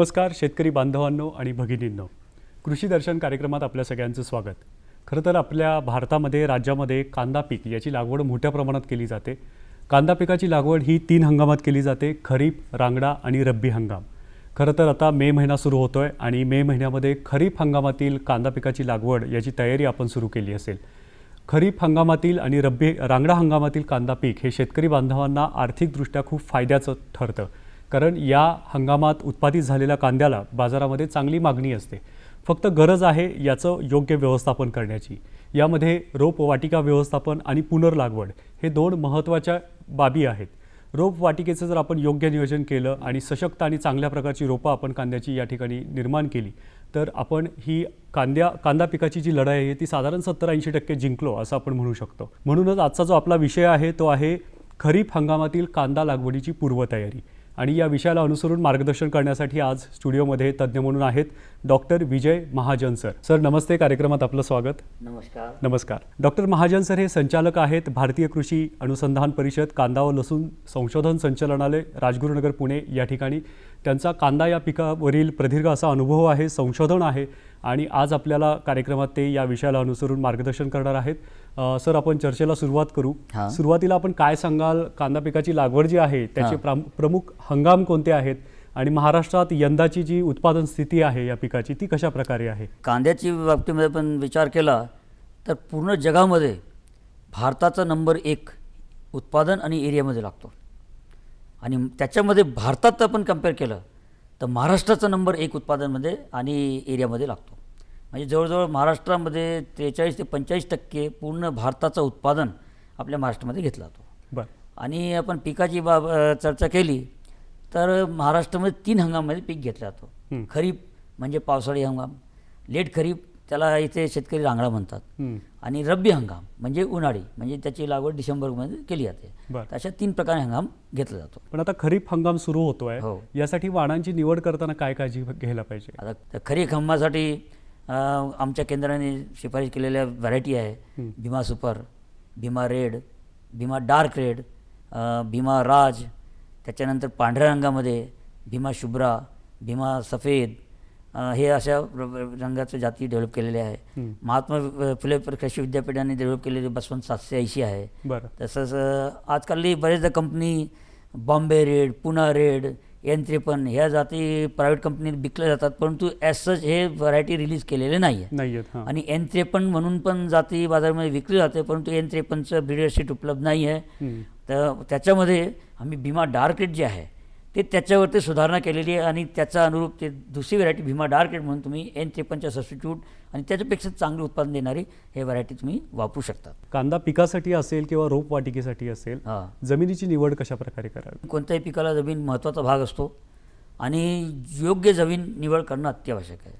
नमस्कार शेतकरी बांधवांनो आणि भगिनींनो. कृषी दर्शन कार्यक्रमात आपल्या सगळ्यांचं स्वागत. खरं तर आपल्या भारतामध्ये राज्यामध्ये कांदा पीक याची लागवड मोठ्या प्रमाणात केली जाते. कांदा पिकाची लागवड ही तीन हंगामात केली जाते खरीप रांगडा आणि रब्बी हंगाम. खरं तर आता मे महिना सुरू होतो आहे आणि मे महिन्यामध्ये खरीप हंगामातील कांदा पिकाची लागवड याची तयारी आपण सुरू केली असेल. खरीप हंगामातील आणि रब्बी रांगडा हंगामातील कांदा पीक हे शेतकरी बांधवांना आर्थिकदृष्ट्या खूप फायद्याचं ठरतं. कारण या हंगामात उत्पादित झालेल्या कांद्याला बाजारामध्ये चांगली मागणी असते. फक्त गरज आहे याचं योग्य व्यवस्थापन करण्याची. यामध्ये रोप वाटिका व्यवस्थापन आणि पुनर्लागवड हे दोन महत्त्वाच्या बाबी आहेत. रोप वाटिकेचं जर आपण योग्य नियोजन केलं आणि सशक्त आणि चांगल्या प्रकारची रोपं आपण कांद्याची या ठिकाणी निर्माण केली तर आपण ही कांद्या कांदा पिकाची जी लढाई आहे ती साधारण सत्तर ऐंशी टक्के जिंकलो असं आपण म्हणू शकतो. म्हणूनच आजचा जो आपला विषय आहे तो आहे खरीप हंगामातील कांदा लागवडीची पूर्वतयारी. आणि या विषयाला अनुसरून मार्गदर्शन करण्यासाठी आज स्टुडिओमध्ये तज्ज्ञ म्हणून आहेत doctor Vijay Mahajan sir. Sir नमस्ते. कार्यक्रमात आपलं स्वागत. नमस्कार. नमस्कार. डॉक्टर महाजन सर हे संचालक आहेत भारतीय कृषी अनुसंधान परिषद कांदा व लसूण संशोधन संचालनालय राजगुरुनगर पुणे या ठिकाणी. त्यांचा कांदा या पिकावरील प्रदीर्घ असा अनुभव आहे संशोधन आहे आणि आज आपल्याला कार्यक्रमात ते या विषयाला अनुसरून मार्गदर्शन करणार आहेत. सर आपण चर्चेला सुरुवात करू. सुरुवातीला आपण काय सांगाल? कांदा पिकाची लागवड जी आहे त्याचे प्राम- प्रमुख हंगाम कोणते आहेत? आणि महाराष्ट्रात यंदाची जी उत्पादन स्थिती आहे या पिकाची ती कशा प्रकारे आहे? कांद्याची बाबतीमध्ये पण विचार केला तर पूर्ण जगामध्ये भारताचा नंबर एक उत्पादन आणि एरियामध्ये लागतो. आणि त्याच्यामध्ये भारतात आपण कंपेअर केलं तर महाराष्ट्राचा नंबर एक उत्पादनमध्ये आणि एरियामध्ये लागतो. म्हणजे जवळजवळ महाराष्ट्रामध्ये त्रेचाळीस ते पंचेचाळीस टक्के पूर्ण भारताचं उत्पादन आपल्या महाराष्ट्रामध्ये घेतला जातो. बर. आणि आपण पिकाची बाब चर्चा केली तर महाराष्ट्रामध्ये तीन हंगामामध्ये पीक घेतलं. जातो. खरीप म्हणजे पावसाळी हंगाम लेट खरीप त्याला इथे शेतकरी रांगडा म्हणतात. आणि रब्बी हंगाम म्हणजे उन्हाळी म्हणजे त्याची लागवड डिसेंबरमध्ये केली जाते. अशा तीन प्रकारे हंगाम घेतला जातो. पण आता खरीप हंगाम सुरू होतोय. हो. यासाठी वाणांची निवड करताना काय काळजी घ्यायला पाहिजे? आता खरीप हंगामासाठी आमच्या केंद्राने शिफारस केलेल्या व्हरायटी आहे. Bhima super Bhima red Bhima dark red Bhima Raj त्याच्यानंतर पांढऱ्या रंगामध्ये भीमा शुभ्रा भीमा सफेद हे अशा रंगाच्या जाती डेव्हलप केलेल्या आहे. महात्मा फुले कृषी विद्यापीठाने डेव्हलप केलेले बसवंत सातशे ऐंशी आहे. तसंच आजकाल बरेचदा company Bombay red Poona red N त्रेपन्न ह्या जाती प्रायव्हेट कंपनीत विकल्या जातात परंतु ॲज सच हे व्हरायटी रिलीज केलेले नाही आहे नाही आहेत आणि एन त्रेपन्न म्हणून पण जाती बाजारामध्ये विकली जाते परंतु एन त्रेपन्नचं ब्रिडर शीट उपलब्ध नाही आहे. तर त्याच्यामध्ये आम्ही भीमा डार्क रेड जे आहे ते त्याच्यावरती सुधारणा केलेली आहे आणि त्याचा अनुरूप ते दुसरी व्हरायटी भीमा डार्क रेड म्हणून तुम्ही एन त्रेपन्नच्या सबस्टिट्यूट आणि त्याच्यापेक्षा चांगलं उत्पादन देणारी हे व्हरायटी तुम्ही वापरू शकता. कांदा पिकासाठी असेल किंवा रोप वाटिकेसाठी असेल हां. जमिनीची निवड कशा प्रकारे करावी? कोणत्याही पिकाला जमीन महत्त्वाचा भाग असतो आणि योग्य जमीन निवड करणं अत्यावश्यक आहे.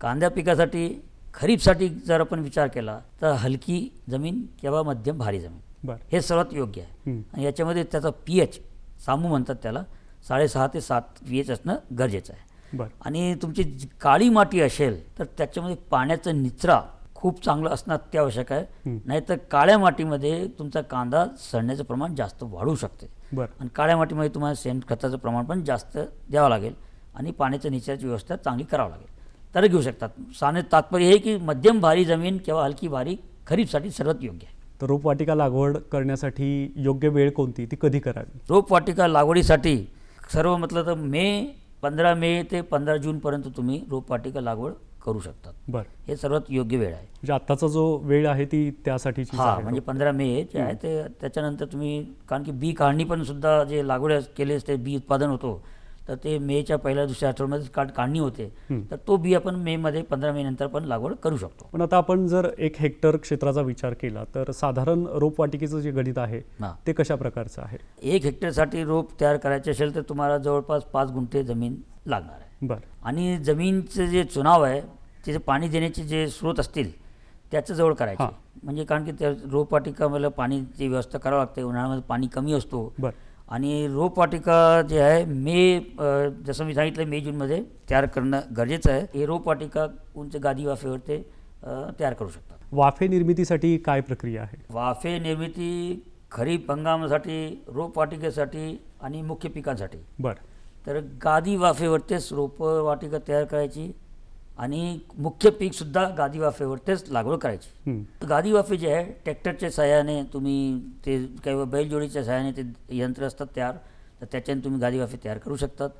कांद्या पिकासाठी खरीपसाठी जर आपण विचार केला तर हलकी जमीन किंवा मध्यम भारी जमीन बरं. हे सर्वात योग्य आहे. आणि याच्यामध्ये त्याचा पी एच सामू म्हणतात त्याला साडेसहा ते सात पी एच असणं गरजेचं आहे. बरं. आणि तुमची काळी माती असेल तर त्याच्यामध्ये पाण्याचा निचरा खूप चांगलं असणं अत्यावश्यक आहे. नाहीतर काळ्या मातीमध्ये तुमचा कांदा सडण्याचं प्रमाण जास्त वाढू शकते. बरं. आणि काळ्या मातीमध्ये तुम्हाला शेणखताचं प्रमाण पण जास्त द्यावं लागेल आणि पाण्याच्या निचऱ्याची व्यवस्था चांगली करावं लागेल. तर घेऊ शकतात. साने तात्पर्य हे की मध्यम भारी जमीन किंवा हलकी भारी खरीपसाठी सर्वात योग्य आहे. तर रोप वाटिका लागवड करण्यासाठी योग्य वेळ कोणती? ती कधी करावी? रोपवाटिका लागवडीसाठी सर्व म्हटलं तर मे पंधरा मे ते पंधरा जूनपर्यंत तुम्ही रोपवाटिका लागवड करू शकतात. बरं. हे सर्वात योग्य वेळ आहे. म्हणजे आत्ताचा जो वेळ आहे ती त्यासाठीची हा म्हणजे पंधरा मे जे आहे ते त्याच्यानंतर तुम्ही कारण की बी काढणी पण सुद्धा जे लागवड केले असते बी उत्पादन होतो तर ते मेच्या पहिल्या दुसऱ्या आठवड्यामध्ये काढ काढणी होते. तर तो बी आपण मेमध्ये पंधरा मे नंतर पण लागवड करू शकतो. पण आता आपण जर एक हेक्टर क्षेत्राचा विचार केला तर साधारण रोपवाटिकेचं जे गणित आहे ते कशा प्रकारचं आहे? एक हेक्टरसाठी रोप तयार करायचे असेल तर तुम्हाला जवळपास पाच गुंठे जमीन लागणार आहे. बरं. आणि जमीनचं जे चुनाव आहे तिथे पाणी देण्याचे जे स्रोत असतील त्याचं जवळ करायचे. म्हणजे कारण की त्या रोपवाटिकामध्ये पाणीची व्यवस्था करावं लागते उन्हाळ्यामध्ये पाणी कमी असतो. बरं. आणि रोपवाटिका जे आहे मे जसं मी सांगितलं मे जूनमध्ये तयार करणं गरजेचं आहे. हे रोपवाटिका उंच गादी वाफेवर ते तयार करू शकतात. वाफे निर्मितीसाठी काय प्रक्रिया आहे? वाफे निर्मिती खरीप हंगामासाठी रोपवाटिकेसाठी आणि मुख्य पिकांसाठी. बरं. तर गादी वाफेवरतीच रोपं वाटिका तयार करायची. आणि मुख्य पीकसुद्धा गादी वाफेवरतीच लागवड करायची. गादी वाफे जे आहे ट्रॅक्टरच्या सहाय्याने तुम्ही ते काही बैलजोडीच्या सहाय्याने ते यंत्र असतात तयार तर त्याच्याने तुम्ही गादी वाफे तयार करू शकतात.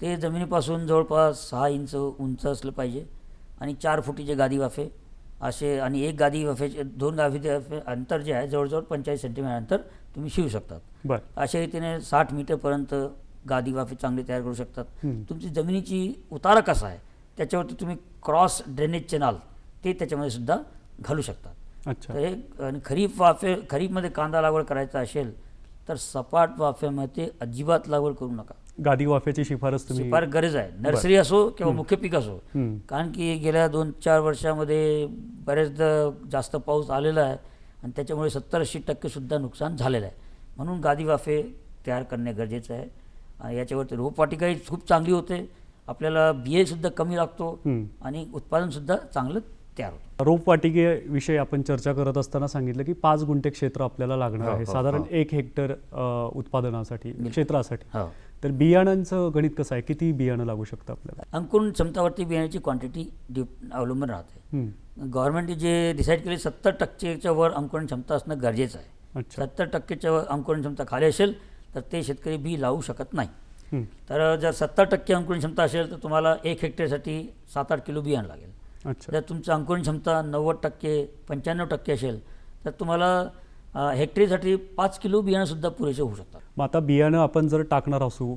ते जमिनीपासून जवळपास सहा इंच उंच असलं पाहिजे आणि चार फुटीचे गादी वाफे असे आणि एक गादी वाफेचे दोन गादी वाफे अंतर जे आहे जवळजवळ पंचेचाळीस सेंटीमीटर अंतर तुम्ही शिवू शकतात. बरं. अशा रीतीने साठ मीटरपर्यंत गादी वाफे चांगले तयार करू शकतात. तुमची जमिनीची उतारा कसा आहे? त्याच्यावरती तुम्ही क्रॉस ड्रेनेज चॅनल ते त्याच्यामध्ये सुद्धा घालू शकतात अच्छा. हे आणि खरीप वाफे खरीपमध्ये कांदा लागवड करायचा असेल तर सपाट वाफ्यामध्ये अजिबात लागवड करू नका. गादी वाफ्याची शिफारस तुम्ही फार गरज आहे. नर्सरी असो किंवा मुख्य पीक असो. कारण की गेल्या दोन चार वर्षामध्ये बरेचदा जास्त पाऊस आलेला आहे आणि त्याच्यामुळे सत्तर ऐंशी टक्केसुद्धा नुकसान झालेलं आहे. म्हणून गादी वाफे तयार करणे गरजेचं आहे. आणि याच्यावरती रोपवाटिकाही खूप चांगली होते. आपल्याला बियेसुद्धा कमी लागतो. आणि उत्पादनसुद्धा चांगलं तयार होतं. रोपवाटिकेविषयी आपण चर्चा करत असताना सांगितलं की पाच गुंठे क्षेत्र आपल्याला लागणार हो, आहे. हो, साधारण हो. एक हेक्टर उत्पादनासाठी क्षेत्रासाठी. तर बियाणांचं गणित कसं आहे? किती बियाणं लागू शकतं आपल्याला? अंकुरण क्षमतावरती बियाण्याची क्वांटिटी डिप अवलंबून राहते. गव्हर्नमेंटने जे डिसाईड केले सत्तर टक्केच्या वर अंकुरण क्षमता असणं गरजेचं आहे. सत्तर टक्केच्या वर अंकुरण क्षमता खाली असेल तर ते शेतकरी बी लावू शकत नाही. तर जर सत्तर टक्के अंकुरण क्षमता असेल तर तुम्हाला एक हेक्टरसाठी सात आठ किलो बियाणं लागेल. जर तुमचं अंकुरण क्षमता नव्वद टक्के पंच्याण्णव टक्के असेल तर तुम्हाला हेक्टरीसाठी पाच किलो बियाणंसुद्धा पुरेसे होऊ शकतात. मग आता बियाणं आपण जर टाकणार असू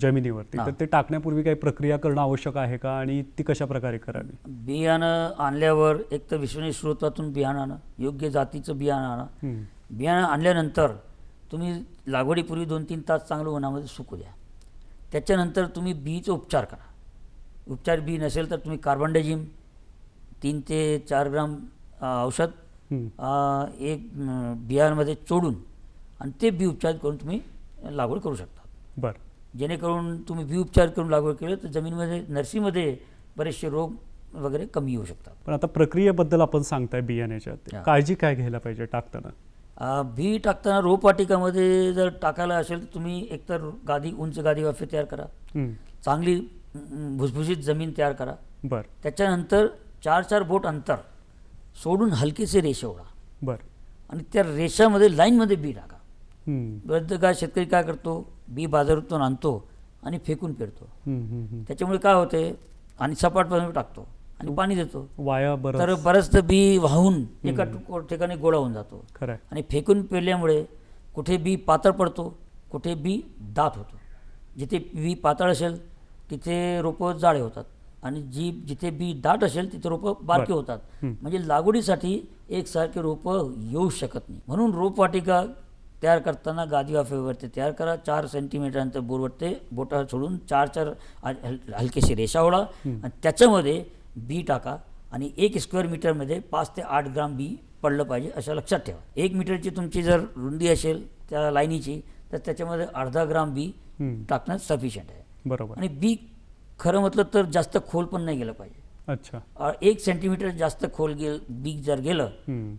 जमिनीवरती तर ते टाकण्यापूर्वी काही प्रक्रिया करणं आवश्यक आहे का? आणि ती कशा प्रकारे करावी? बियाणं आणल्यावर एक तर विश्वनीय स्रोतातून बियाणं आणा योग्य जातीचं बियाणं आणा हं. बियाणं आणल्यानंतर तुम्ही लागवडीपूर्वी दोन तीन तास चांगलं उन्हामध्ये सुकू द्या. त्याच्यानंतर तुम्ही बीचा उपचार करा. उपचार बी नसेल तर तुम्ही कार्बनडायझिम तीन ते चार ग्राम औषध एक अ, बियाणामध्ये चोडून आणि ते बी उपचार करून तुम्ही लागवड करू शकता. बरं. जेणेकरून तुम्ही बी उपचार करून लागवड केलं तर जमिनीमध्ये नर्सरीमध्ये बरेचसे रोग वगैरे कमी येऊ शकतात. पण आता प्रक्रियेबद्दल आपण सांगताय बियाण्याच्या. काळजी काय घ्यायला पाहिजे टाकताना? बी टाकताना रोपवाटिकामध्ये जर टाकायला असेल तर तुम्ही एकतर गादी उंच गादी वाफे तयार करा. चांगली भुसभुशीत जमीन तयार करा. बरं. त्याच्यानंतर चार चार बोट अंतर सोडून हलकेसे रेषा ओढा. बरं. आणि त्या रेषामध्ये लाईनमध्ये बी टाका. बरेचदा काय शेतकरी काय करतो? बी बाजारातून आणतो आणि फेकून पेरतो. त्याच्यामुळे काय होते आणि सपाट टाकतो. आणि पाणी देतो. वाया तर बरं बरंचदा बी वाहून एका ठिकाणी गोळा होऊन जातो. खरं आणि फेकून पेरल्यामुळे कुठे बी पातळ पडतो कुठे बी दाट होतो. जिथे बी पातळ असेल तिथे रोपं जाडे होतात. आणि जी जिथे बी दाट असेल तिथे रोपं बारके बरं. होतात. म्हणजे लागवडीसाठी एकसारखे रोपं येऊ शकत नाही. म्हणून रोपवाटिका तयार करताना गादी वाफेवरती तयार करा. चार सेंटीमीटर अंतर बोरवरते बोटा सोडून चार चार हल- हल- हलकेशी रेषा ओढा. आणि त्याच्यामध्ये बी टाका आणि एक स्क्वेअर मीटरमध्ये पाच ते आठ ग्राम बी पडलं पाहिजे असं लक्षात ठेवा. एक मीटरची तुमची जर रुंदी असेल त्या लाईनीची तर त्याच्यामध्ये अर्धा ग्राम बी. टाकणं सफिशियंट आहे. बरोबर. आणि बी खरं म्हटलं तर जास्त खोल पण नाही गेलं पाहिजे. अच्छा. एक सेंटीमीटर जास्त खोल गेल बी जर गेलं.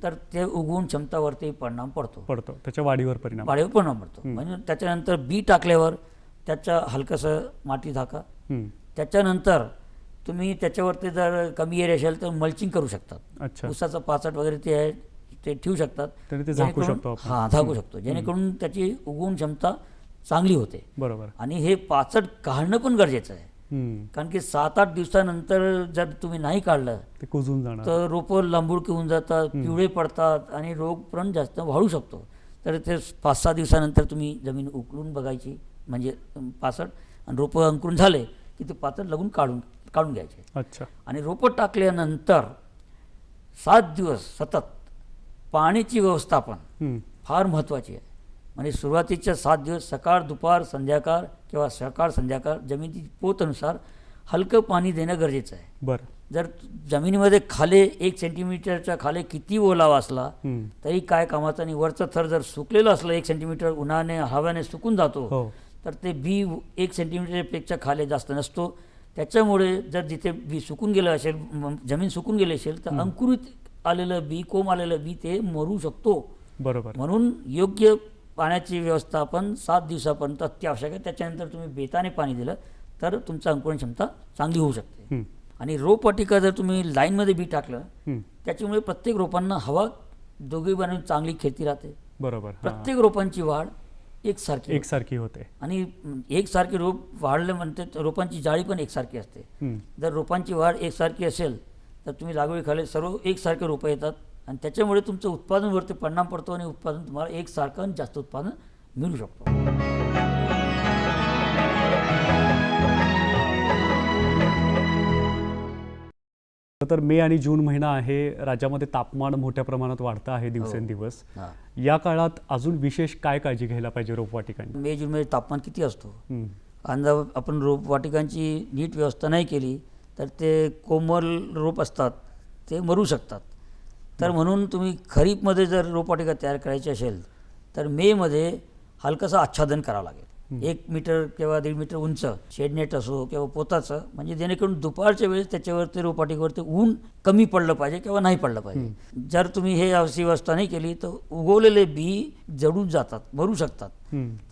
तर ते उगवून क्षमतावरती परिणाम पडतो. पडतो. त्याच्या वाढीवर परिणाम. वाढीवर परिणाम पडतो. म्हणजे त्याच्यानंतर बी टाकल्यावर त्याच्या हलकंसं माती झाका. त्याच्यानंतर तुम्ही त्याच्यावरती जर कमी एरिया असेल तर मल्चिंग करू शकतात. अच्छा. ऊसाचं पाचट वगैरे ते आहे ते ठेवू शकतात. तरी ते झाकू शकतो आपण. हां झाकू शकतो. जेणेकरून त्याची उगवून क्षमता चांगली होते. बरोबर. आणि हे पाचट काढणं पण गरजेचं आहे. हं. कारण की सात आठ दिवसानंतर जर तुम्ही नाही काढलं ते कुजून जाणार. तर रोपं लांबुडकी होऊन जातात पिवळे पडतात आणि रोग पण जास्त वाढू शकतो. तर ते पाच सहा दिवसानंतर तुम्ही जमीन उकळून बघायची म्हणजे पासट आणि रोपं अंकुरून झाले की ते पातळ लगून काढून काढून घ्यायचे. अच्छा. आणि रोपं टाकल्यानंतर सात दिवस सतत पाण्याची व्यवस्थापन. फार महत्त्वाची आहे. म्हणजे सुरुवातीच्या सात दिवस सकाळ दुपार संध्याकाळ किंवा सकाळ संध्याकाळ जमिनीची पोतनुसार हलकं पाणी देणं गरजेचं आहे. बरं. जर जमिनीमध्ये खाले एक सेंटीमीटरच्या खाली किती ओलावा असला. तरी काय कामाचं आणि वरचं थर जर सुकलेलं असलं एक सेंटीमीटर उन्हाने हव्याने सुकून जातो हो. तर ते बी एक सेंटीमीटरपेक्षा खाली जास्त नसतो. त्याच्यामुळे जर जिथे बी सुकून गेलं असेल जमीन सुकून गेली असेल तर अंकुरित आलेलं बी कोंब आलेलं बी ते मरू शकतो. बरोबर. म्हणून योग्य पाण्याची व्यवस्थापन सात दिवसापर्यंत अत्यावश्यक आहे. त्याच्यानंतर तुम्ही बेताने पाणी दिलं तर तुमचं अंकुरण क्षमता चांगली होऊ शकते. आणि रोपवाटिका जर तुम्ही लाईनमध्ये बी टाकलं. त्याच्यामुळे प्रत्येक रोपांना हवा दोघी बाजूने चांगली खेती राहते. बरोबर. प्रत्येक रोपांची वाढ एकसारखी. एकसारखी होते आणि एकसारखे रोप वाढले म्हणते तर रोपांची जाळी पण एकसारखी असते. जर रोपांची वाढ एकसारखी असेल तर तुम्ही लागवडीखाली सर्व एकसारखे रोपं येतात आणि त्याच्यामुळे तुमचं उत्पादनवरती परिणाम पडतो आणि उत्पादन तुम्हाला एकसारखं आणि जास्त उत्पादन मिळू शकतो तर मे आणि जून महिना आहे राज्यामध्ये तापमान मोठ्या प्रमाणात वाढतं आहे दिवसेंदिवस. हां. या काळात अजून विशेष काय काळजी घ्यायला पाहिजे रोपवाटिकांनी? मे जूनमध्ये तापमान किती असतो. कांदा आपण रोप वाटिकांची नीट व्यवस्था नाही केली तर ते कोमल रोप असतात ते मरू शकतात. तर म्हणून तुम्ही खरीपमध्ये जर रोपवाटिका तयार करायची असेल तर मेमध्ये हलकंसं आच्छादन करावं लागेल. एक मीटर किंवा दीड मीटर उंच शेडनेट असो किंवा पोताचं म्हणजे जेणेकरून दुपारच्या वेळेस त्याच्यावरती रोपवाटिकेवरती ऊन कमी पडलं पाहिजे किंवा नाही पडलं पाहिजे. जर तुम्ही हे अशी व्यवस्था नाही केली तर उगवलेले बी जडून जातात मरू शकतात.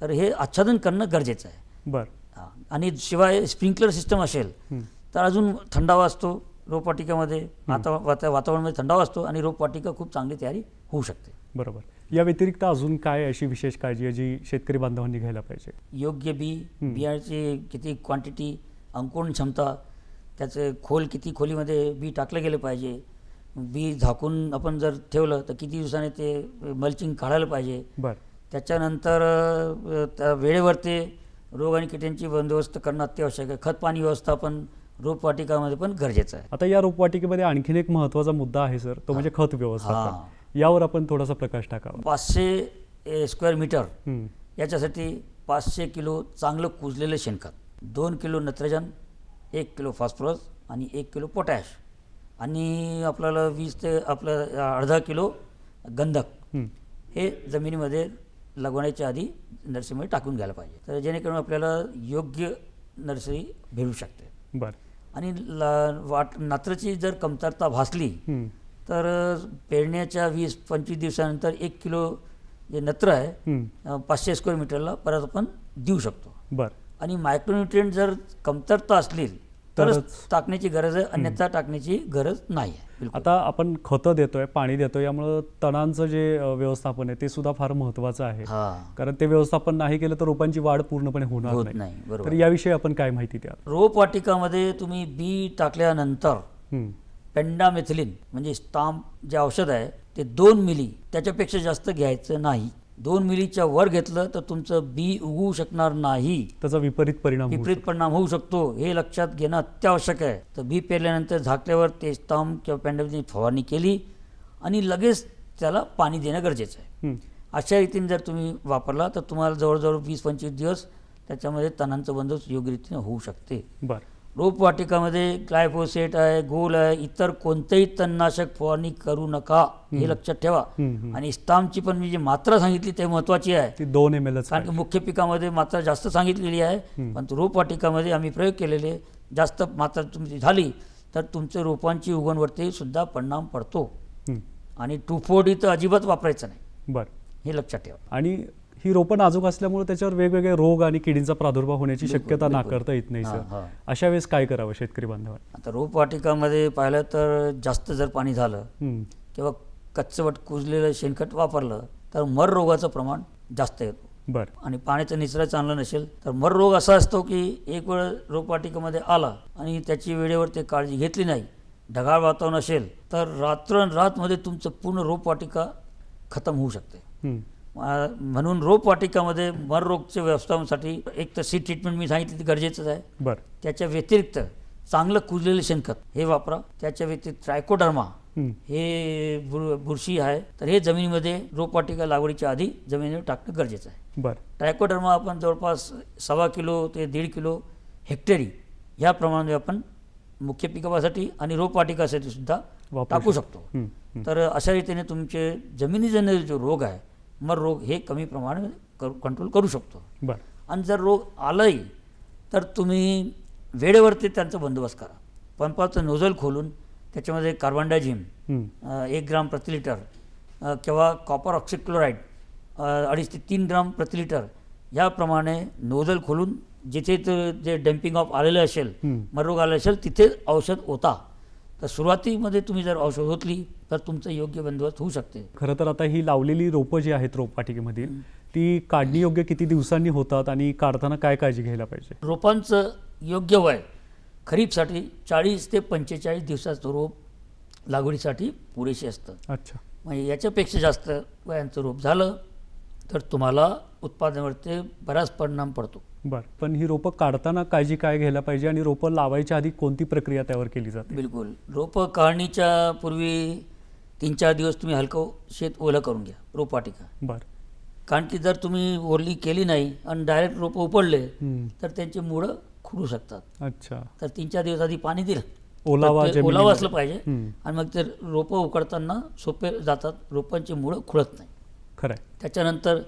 तर हे आच्छादन करणं गरजेचं आहे. बर. आणि शिवाय स्प्रिंकलर सिस्टम असेल. तर अजून थंडावा असतो रोपवाटिकेमध्ये वातावरणामध्ये थंडावा असतो आणि रोपवाटिका खूप चांगली तयारी होऊ शकते. बरोबर. या व्यतिरिक्त अजून काय अशी विशेष काळजी आहे जी शेतकरी बांधवांनी घ्यायला पाहिजे? योग्य बी बियाण्याची किती क्वांटिटी अंकुरण क्षमता त्याचे खोल किती खोलीमध्ये बी टाकलं गेलं पाहिजे. बी झाकून आपण जर ठेवलं तर किती दिवसाने ते मल्चिंग काढायला पाहिजे. बर. त्याच्यानंतर त्या वेळेवर ते रोग आणि किटांची बंदोबस्त करणं अत्यावश्यक आहे. खत पाणी व्यवस्थापन रोपवाटिकामध्ये पण गरजेचं आहे. आता या रोपवाटिकेमध्ये आणखीन एक महत्त्वाचा मुद्दा आहे सर. तो म्हणजे खत व्यवस्थापन. यावर आपण थोडासा प्रकाश टाकावा पाचशे स्क्वेअर मीटर. याच्यासाठी पाचशे किलो चांगलं कुजलेलं शेणखत दोन किलो नत्रजन एक किलो फॉस्फरस आणि एक किलो पोटॅश आणि आपल्याला वीस ते आपलं अर्धा किलो गंधक हं. जमिनीमध्ये लगवण्याच्या आधी नर्सरीमध्ये टाकून घ्यायला पाहिजे तर जेणेकरून आपल्याला योग्य नर्सरी भेटू शकते बर आणि ला वाट नात्राची जर कमतरता भासली. तर पेरण्याच्या वीस पंचवीस दिवसानंतर एक किलो जे नत्र आहे पाचशे स्क्वेअर मीटरला परत आपण देऊ शकतो. बर. आणि मायक्रोन्युट्रिएंट जर कमतरता असली तरच. टाकण्याची गरज आहे अन्यथा टाकण्याची गरज नाही आहे. आता आपण खतं देतोय पाणी देतोय यामुळं तणांचं जे व्यवस्थापन आहे ते सुद्धा फार महत्वाचं आहे. कारण ते व्यवस्थापन नाही केलं तर रोपांची वाढ पूर्णपणे होणार नाही. तर बरोबर. याविषयी आपण काय माहिती द्या रोपवाटिकामध्ये तुम्ही बी टाकल्यानंतर. पेंडामेथिलिन म्हणजे स्टाम्प जे औषध आहे ते दोन मिली त्याच्यापेक्षा जास्त घ्यायचं नाही. दोन मिलीच्या वर घेतलं तर तुमचं बी उगवू शकणार नाही. त्याचा विपरीत परिणाम होऊ विपरीत परिणाम होऊ शकतो. हे लक्षात घेणं अत्यावश्यक आहे. तर बी पेरल्यानंतर झाकल्यावर ते स्टाम्प किंवा पेंडामेथिलिन फवारणी केली आणि लगेच त्याला पाणी देणं गरजेचं आहे. अशा रीतीने जर तुम्ही वापरला तर तुम्हाला जवळजवळ वीस पंचवीस दिवस त्याच्यामध्ये तणांचं बंदोबस्त योग्य रीतीने होऊ शकते. बर. रोपवाटिकामध्ये ग्लायफोसेट आहे गोल आहे इतर कोणतेही तणनाशक फवारणी करू नका हे लक्षात ठेवा. आणि स्टामची पण मी जी मात्रा सांगितली ते महत्वाची आहे. ती दोन एम एलच कारण की मुख्य पिकामध्ये मात्रा जास्त सांगितलेली आहे पण रोपवाटिकामध्ये आम्ही प्रयोग केलेले जास्त मात्रा तुमची झाली तर तुमच्या रोपांची उगवणवरती सुद्धा परिणाम पडतो. आणि टू फोर्टी तर अजिबात वापरायचं नाही. बर. हे लक्षात ठेवा. आणि ही रोपं नाजूक असल्यामुळे त्याच्यावर वेगवेगळे रोग आणि किडींचा प्रादुर्भाव होण्याची शक्यता. नाकारता येत नाही सर. अशा वेळेस काय करावं शेतकरी बांधवांनी आता रोपवाटिकामध्ये पाहिलं तर जास्त जर पाणी झालं. किंवा कच्चवट कुजलेलं शेणखत वापरलं तर मर रोगाचं प्रमाण जास्त येतो बर आणि पाण्याचा निचरा चांगला नसेल तर मर रोग असा असतो की एक वेळ रोपवाटिकेमध्ये आला आणि त्याची वेळेवर ते काळजी घेतली नाही ढगाळ वातावरण असेल तर रात्ररातमध्ये तुमचं पूर्ण रोपवाटिका खतम होऊ शकते म्हणून रोपवाटिकामध्ये मर रोगच्या व्यवस्थापनासाठी एक तर सीड ट्रीटमेंट मी सांगितली ती गरजेचंच आहे. बरं. त्याच्या व्यतिरिक्त चांगलं कुजलेलं शेणखत हे वापरा. त्याच्या व्यतिरिक्त ट्रायकोडर्मा हं. बुर बुरशी आहे. तर हे जमिनीमध्ये रोपवाटिका लागवडीच्या आधी जमिनीवर टाकणं गरजेचं आहे. बरं. ट्रायकोडर्मा आपण जवळपास सव्वा किलो ते दीड किलो हेक्टरी ह्या प्रमाणात आपण मुख्य पिकासाठी आणि रोपवाटिकासाठी सुद्धा टाकू शकतो. तर अशा रीतीने तुमचे जमिनीजन्य जो रोग आहे मर रोग हे कमी प्रमाणात करू कंट्रोल करू शकतो बरं आणि जर रोग आलाही तर तुम्ही वेळेवरती त्यांचा बंदोबस्त करा पंपाचं नोझल खोलून त्याच्यामध्ये कार्बन डायझिम. अ, एक ग्राम प्रति लिटर किंवा कॉपर ऑक्सिक्लोराईड अडीच ते तीन ग्राम प्रति लिटर याप्रमाणे नोझल खोलून जिथे ते जे डम्पिंग ऑफ आलेलं असेल. मरोग आलं असेल तिथे औषध होता तर सुरुवातीमध्ये तुम्ही जर औषध होतली तर तुमचं योग्य बंदोबस्त होऊ शकते. खरं तर आता ही लावलेली रोपं जी आहेत रोपवाटिकेमधील ती काढणी योग्य किती दिवसांनी होतात आणि काढताना काय काळजी घ्यायला पाहिजे? रोपांचं योग्य वय खरीपसाठी चाळीस ते पंचेचाळीस दिवसाचं रोप लागवडीसाठी पुरेसे असतं. अच्छा. म्हणजे याच्यापेक्षा जास्त वयांचं रोप झालं तर तुम्हाला उत्पादनावरती बराच परिणाम पडतो. बरं. पण ही रोपं काढताना काळजी काय घ्यायला पाहिजे आणि रोपं लावायच्या आधी कोणती प्रक्रिया त्यावर केली जाते? बिलकुल. रोपं काढणीच्या पूर्वी तीन चार दिवस तुम्ही हलकं शेत ओलं करून घ्या रोपवाटिका बरं. कारण की जर तुम्ही ओरली केली नाही आणि डायरेक्ट रोपं उपडले. तर त्यांची मुळं खुडू शकतात. अच्छा. तर तीन चार दिवस आधी पाणी दिलं. ओलावा तर ते जमिनीमध्ये. ओलावा असलं पाहिजे. आणि मग ते रोपं उकडताना सोपे जातात. रोपांची मुळं खुळत नाही. खरं त्याच्यानंतर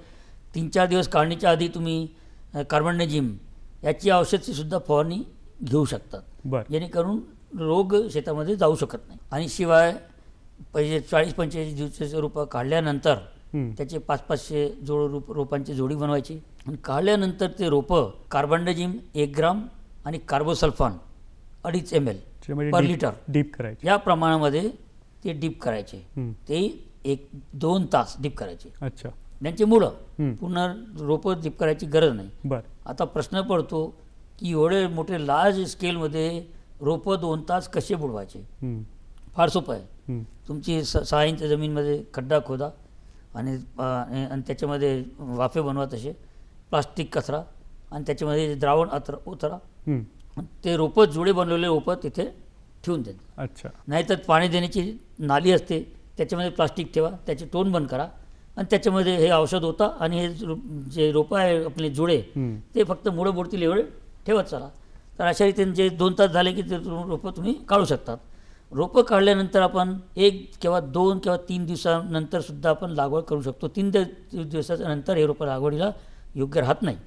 तीन चार दिवस काढणीच्या आधी तुम्ही कार्बनडेजिम याची औषधची सुद्धा फवारणी घेऊ शकतात. जेणेकरून रोग शेतामध्ये जाऊ शकत नाही. आणि शिवाय पहिले चाळीस पंचेचाळीस दिवसाचे रोपं काढल्यानंतर. त्याचे पाच पाचशे जोड रोप रोपांची जोडी बनवायची. आणि काढल्यानंतर ते रोपं कार्बनडेजिम एक ग्राम आणि कार्बोसल्फान अडीच एम एल त्याच्यामध्ये पर लिटर डीप करायची. या प्रमाणामध्ये ते डीप करायचे. ते एक दोन तास डीप करायचे. अच्छा. त्यांची मुळं हं. पुन्हा रोपं करायची गरज नाही. बरं. आता प्रश्न पडतो की एवढे मोठे लार्ज स्केलमध्ये रोपं दोन तास कसे बुडवायचे. फार सोपं आहे. तुमची स सहा इंच जमीनमध्ये खड्डा खोदा आणि आणि त्याच्यामध्ये वाफे बनवा तसे प्लास्टिक कचरा आणि त्याच्यामध्ये द्रावण अत्र उतरा. ते रोपं जुळे बनवलेले रोपं तिथे ठेवून देत. अच्छा. नाहीतर पाणी देण्याची नाली असते त्याच्यामध्ये प्लास्टिक ठेवा त्याचे टोन बंद करा. आणि त्याच्यामध्ये हे औषध होता आणि हे जे रोपं आहे आपले जुळे. ते फक्त मुळं बुडतील एवढे ठेवत चला. तर अशा रीतीने जे दोन तास झाले की ते रोपं तुम्ही काढू शकतात. रोपं काढल्यानंतर आपण एक किंवा दोन किंवा तीन दिवसानंतर सुद्धा आपण लागवड करू शकतो. तीन दिव- दिवसाच्या नंतर हे रोपं लागवडीला योग्य राहत नाही.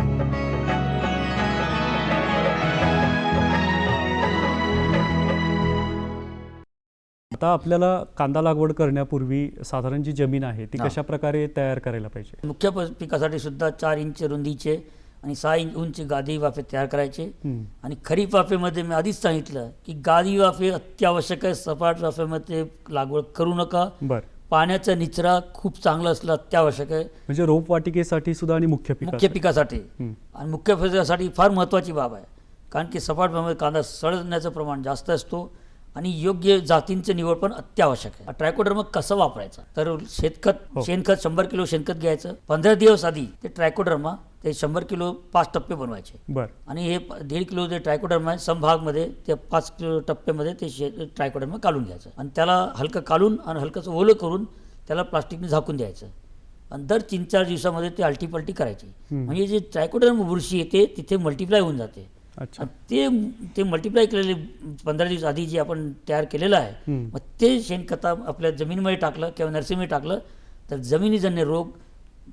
आता आपल्याला कांदा लागवड करण्यापूर्वी साधारण जी जमीन आहे ती. कशा प्रकारे तयार करायला पाहिजे? मुख्य पिकासाठी सुद्धा चार इंच रुंदीचे आणि सहा इंच उंची गादी वाफे तयार करायचे. आणि खरीप वाफेमध्ये मी आधीच सांगितलं की गादी वाफे अत्यावश्यक आहे सपाट वाफेमध्ये लागवड करू नका. बरं. पाण्याचा निचरा खूप चांगला असला अत्यावश्यक आहे. म्हणजे रोपवाटिकेसाठी सुद्धा आणि मुख्य मुख्य पिकासाठी. आणि मुख्य पिकासाठी फार महत्त्वाची बाब आहे. कारण की सपाट भागामध्ये कांदा सडण्याचं प्रमाण जास्त असतो. आणि योग्य जातींचं निवड पण अत्यावश्यक आहे. ट्रायकोडर्मा कसं वापरायचं? तर शेणखत हो. शेणखत शंभर किलो शेणखत घ्यायचं. पंधरा दिवस आधी ते ट्रायकोडर्मा ते शंभर किलो पाच टप्पे बनवायचे. आणि हे दीड किलो जे ट्रायकोडर्मा आहे समभागमध्ये ते पाच किलो टप्प्यामध्ये ते शे ट्रायकोडर्मा काढून घ्यायचं. आणि त्याला हलकं काढून आणि हलकंसं ओलं करून त्याला प्लास्टिकने झाकून द्यायचं. आणि दर तीन चार दिवसामध्ये ते अल्टीपल्टी करायची. म्हणजे जे ट्रायकोडर्मा बुरशी येते तिथे मल्टिप्लाय होऊन जाते. अच्छा ते ते मल्टिप्लाय केलेले पंधरा दिवस आधी जे आपण तयार केलेलं आहे. मग ते शेणखता आपल्या जमिनीमध्ये टाकलं किंवा नर्सरीमध्ये टाकलं तर जमिनीजन्य रोग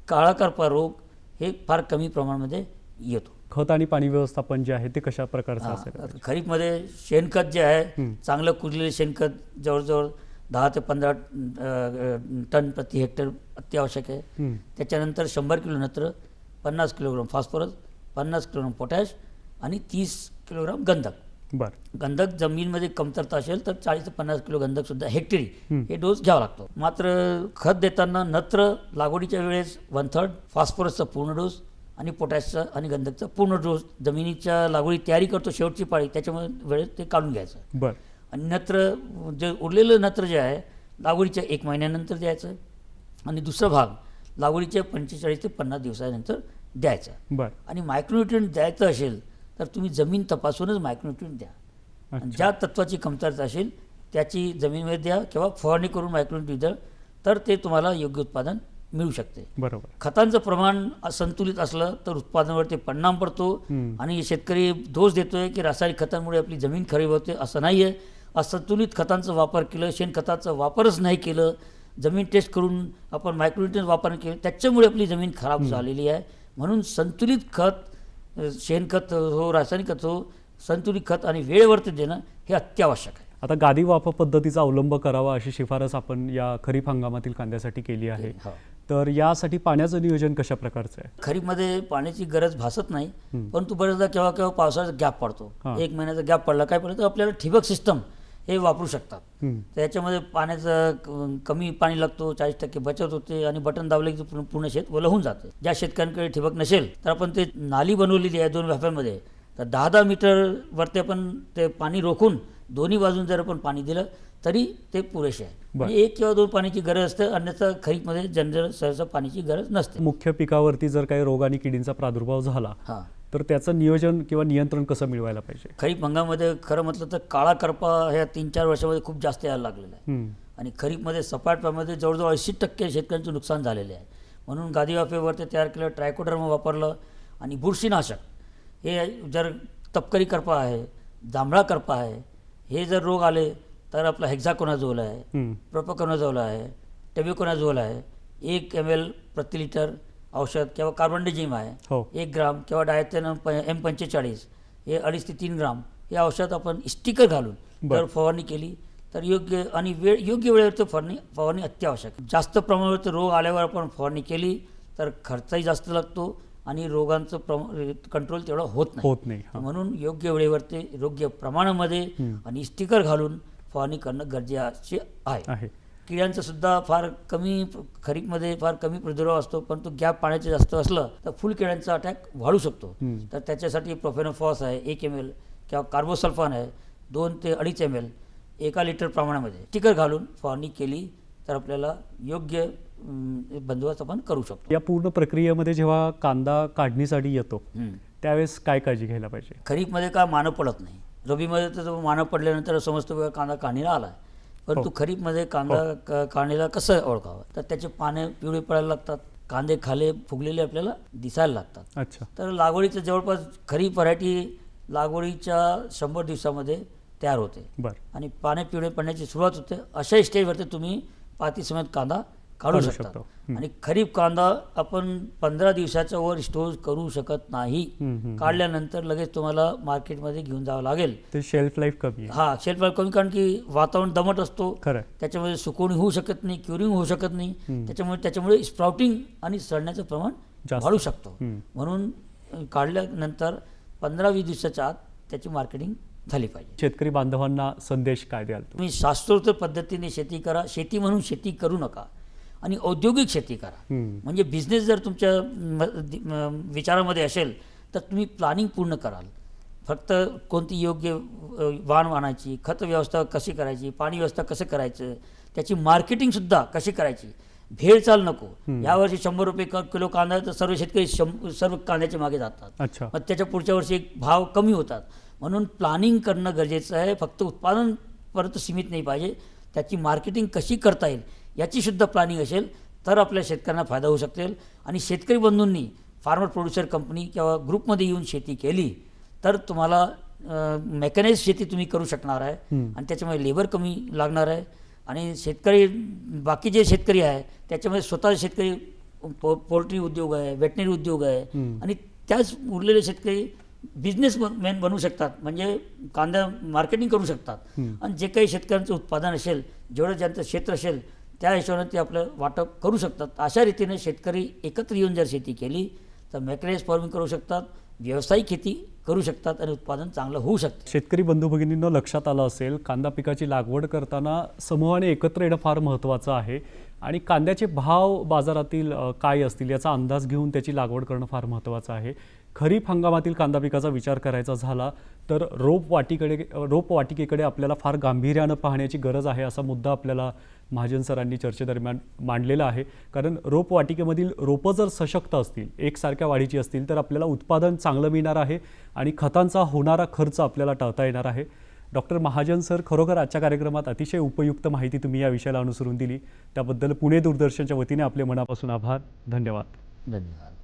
काळा करपा रोग हे फार कमी प्रमाणामध्ये येतो खत आणि पाणी व्यवस्थापन जे आहे ते कशा प्रकारचं असेल खरीपमध्ये शेणखत जे आहे. चांगलं कुजलेलं शेणखत जवळजवळ दहा ते पंधरा टन प्रति हेक्टर अत्यावश्यक आहे. त्याच्यानंतर शंभर किलो नत्र पन्नास किलोग्राम फॉस्फरस पन्नास किलोग्राम पोटॅश आणि तीस किलोग्राम गंधक. बरं. गंधक जमिनीमध्ये कमतरता असेल तर चाळीस ते पन्नास किलो गंधक सुद्धा हेक्टरी हं. डोस घ्यावा लागतो. मात्र खत देताना नत्र लागवडीच्या वेळेस वन थर्ड फॉस्फरसचा पूर्ण डोस आणि पोटॅशचा आणि गंधकचा पूर्ण डोस जमिनीच्या लागवडी तयारी करतो शेवटची पाळी त्याच्यामुळे वेळेस ते काढून घ्यायचं. बरं. आणि नत्र जे उरलेलं नत्र जे आहे लागवडीच्या एक महिन्यानंतर द्यायचं आणि दुसरा भाग लागवडीच्या पंचेचाळीस ते पन्नास दिवसानंतर द्यायचा. बर. आणि मायक्रोन्युट्रियंट द्यायचं असेल तर तुम्ही जमीन तपासूनच मायक्रोन्युट्रियंट द्या. ज्या तत्वाची कमतरता असेल त्याची जमीनमध्ये द्या किंवा फवारणी करून मायक्रोन्युट्रियंट द्या तर ते तुम्हाला योग्य उत्पादन मिळू शकते. बरोबर. खतांचं प्रमाण असंतुलित असलं तर उत्पादनावरती परिणाम पडतो. आणि शेतकरी दोष देतोय की रासायनिक खतांमुळे आपली जमीन खराब होते असं नाही आहे असंतुलित खतांचा वापर केलं शेणखताचा वापरच नाही केलं जमीन टेस्ट करून आपण मायक्रोन्युट्रियन वापर केलं त्याच्यामुळे आपली जमीन खराब झालेली आहे. म्हणून संतुलित खत शेणखत हो रासायनिक खत हो संतुलित खत आणि वेळेवरती देणं हे अत्यावश्यक आहे आता गादी वापर पद्धतीचा अवलंब करावा अशी शिफारस आपण या खरीप हंगामातील कांद्यासाठी केली आहे. तर यासाठी पाण्याचं नियोजन कशा प्रकारचं आहे खरीपमध्ये पाण्याची गरज भासत नाही. परंतु बरेचदा केव्हा केव्हा पावसाचा गॅप पडतो. एक महिन्याचा गॅप पडला काय पडलं तर आपल्याला ठिबक सिस्टम हे वापरू शकतात. हम्म. त्याच्यामध्ये पाण्याचं कमी पाणी लागतो चाळीस टक्के बचत होते आणि बटन दाबले की पूर्ण शेत ओलं होऊन जातं. ज्या शेतकऱ्यांकडे ठिबक नसेल तर आपण ते नाली बनवलेली आहे दोन व्याप्यामध्ये. तर दहा दहा मीटरवरती आपण ते पाणी रोखून दोन्ही बाजून जर आपण पाणी दिलं तरी ते पुरेसे आहे. म्हणजे एक किंवा दोन पाण्याची गरज असते अन्यथा खरीपमध्ये जनरल सहसा पाण्याची गरज नसते. मुख्य पिकावरती जर काही रोग आणि किडींचा प्रादुर्भाव झाला हां. तर त्याचं नियोजन किंवा नियंत्रण कसं मिळवायला पाहिजे खरीप हंगामामध्ये खरं म्हटलं तर काळा करपा ह्या तीन चार वर्षामध्ये खूप जास्त यायला लागलेला आहे. आणि खरीपमध्ये सपाट पाण्यामध्ये जवळजवळ ऐंशी टक्के शेतकऱ्यांचं नुकसान झालेले आहे म्हणून गादी वाफेवरती तयार केलं ट्रायकोडर्म वापरलं आणि बुरशीनाशक हे जर तपकरी करपा आहे जांभळा करपा आहे हे जर रोग आले तर आपला हेक्झाकोनाझोल आहे. प्रोपोकोनाझोल आहे टेबिकोनाझोल आहे एक एम एल प्रति लिटर औषध किंवा कार्बनडेजिम आहे हो एक ग्राम किंवा डायथेन एम पंचेचाळीस हे अडीच ते तीन ग्राम हे औषध आपण स्टिकर घालून. जर फवारणी केली तर योग्य आणि वेळ योग्य वेळेवर फवारणी फवारणी अत्यावश्यक. जास्त प्रमाणावर रोग आल्यावर आपण फवारणी केली तर खर्चही जास्त लागतो आणि रोगांचं प्रम कंट्रोल तेवढं होत नाही होत नाही. म्हणून योग्य वेळेवर ते योग्य प्रमाणामध्ये. आणि स्टिकर घालून फवारणी करणं गरजेचे आहे किड्यांचा सुद्धा फार कमी खरीपमध्ये फार कमी प्रादुर्भाव असतो परंतु गॅप पाण्याचे जास्त असलं तर फुल किड्यांचा अटॅक वाढू शकतो. तर त्याच्यासाठी प्रोफेनोफॉस आहे एक एम एल किंवा कार्बोसल्फान आहे दोन ते अडीच एम एल एका लिटर प्रमाणामध्ये. टिकर घालून फवारणी केली तर आपल्याला योग्य बंदोबस्त आपण करू शकतो. या पूर्ण प्रक्रियेमध्ये जेव्हा कांदा काढणीसाठी येतो. त्यावेळेस काय काळजी घ्यायला पाहिजे? खरीपमध्ये का मानव पडत नाही? रबीमध्ये तर तो मानव पडल्यानंतर समजतो कांदा काढणीला आला आहे परंतु हो. खरीपमध्ये कांदा क- काढणीला कसं ओळखावं? तर त्याचे पाने पिवळे पडायला लागतात कांदे खाले फुगलेले आपल्याला दिसायला लागतात. अच्छा. तर लागवडीचं जवळपास खरीप व्हरायटी लागवडीच्या शंभर दिवसामध्ये तयार होते. बरं. आणि पाने पिवळे पडण्याची सुरुवात होते. अशा स्टेजवरती तुम्ही पाती समेत कांदा काढू काढू शकता शकतो. हं. आणि खरीप कांदा आपण पंधरा दिवसाच्या वर स्टोर करू शकत नाही. काढल्यानंतर लगेच तुम्हाला मार्केटमध्ये घेऊन जावं लागेल ते शेल्फ लाईफ कमी हा शेल्फ लाईफ कमी कारण की वातावरण दमट असतो. त्याच्यामध्ये सुकवणी होऊ शकत नाही क्युरिंग होऊ शकत नाही. त्याच्यामुळे त्याच्यामुळे स्प्राउटिंग आणि सडण्याचं प्रमाण. वाढू शकतो. म्हणून काढल्यानंतर पंधरा वीस दिवसाच्या आत त्याची मार्केटिंग झाली पाहिजे शेतकरी बांधवांना संदेश काय द्याल तुम्ही तुम्ही शास्त्रोक्त पद्धतीने शेती करा शेती म्हणून शेती करू नका आणि औद्योगिक शेती करा. म्हणजे बिझनेस जर तुमच्या विचारामध्ये असेल तर तुम्ही प्लॅनिंग पूर्ण कराल. फक्त कोणती योग्य वाण आणायची खत व्यवस्था कशी करायची पाणी व्यवस्था कसं करायचं त्याची मार्केटिंगसुद्धा कशी करायची भेळचाल नको. यावर्षी शंभर रुपये क- किलो कांदा तर सर्व शेतकरी सर्व कांद्याच्या मागे जातात. मग त्याच्या पुढच्या वर्षी भाव कमी होतात. म्हणून प्लॅनिंग करणं गरजेचं आहे. फक्त उत्पादन परत सीमित नाही पाहिजे. त्याची मार्केटिंग कशी करता येईल याची सुद्धा प्लॅनिंग असेल तर आपल्या शेतकऱ्यांना फायदा होऊ शकेल आणि शेतकरी बंधूंनी फार्मर प्रोड्युसर कंपनी किंवा ग्रुपमध्ये येऊन शेती केली तर तुम्हाला मेकॅनाइज शेती तुम्ही करू शकणार आहे. आणि त्याच्यामुळे लेबर कमी लागणार आहे आणि शेतकरी बाकी जे शेतकरी आहे त्याच्यामध्ये स्वतः शेतकरी पो पोल्ट्री उद्योग आहे वेटनरी उद्योग आहे. आणि त्याच उरलेले शेतकरी बिझनेस मॅन बनू शकतात म्हणजे कांदा मार्केटिंग करू शकतात. आणि जे काही शेतकऱ्यांचं उत्पादन असेल जेवढं ज्यांचं क्षेत्र असेल त्या हिशोबाने ते आपलं वाटप करू शकतात. अशा रीतीने शेतकरी एकत्र येऊन जर शेती केली तर मॅकनाइज फार्मिंग करू शकतात व्यावसायिक शेती करू शकतात आणि उत्पादन चांगलं होऊ शकतं. शेतकरी बंधू भगिनींना लक्षात आलं असेल कांदा पिकाची लागवड करताना समूहाने एकत्र येणं फार महत्त्वाचं आहे. आणि कांद्याचे भाव बाजारातील काय असतील याचा अंदाज घेऊन त्याची लागवड करणं फार महत्त्वाचं आहे. खरीप हंगामातील कांदा पिकाचा विचार करायचा झाला तर रोप रोपवाटिकेकडे रोप वाटिकेकडे आपल्याला फार गांभीर्यानं पाहण्याची गरज आहे असा मुद्दा आपल्याला महाजन सरांनी चर्चेदरम्यान मांडलेला आहे. कारण रोप वाटिकेमधील रोपं जर सशक्त असतील एकसारख्या वाढीची असतील तर आपल्याला उत्पादन चांगलं मिळणार आहे आणि खतांचा होणारा खर्च आपल्याला टाळता येणार आहे. डॉक्टर महाजन सर खरोखर आजच्या कार्यक्रमात अतिशय उपयुक्त माहिती तुम्ही या विषयाला अनुसरून दिली. त्याबद्दल पुणे दूरदर्शनच्या वतीने आपले मनापासून आभार. धन्यवाद. धन्यवाद.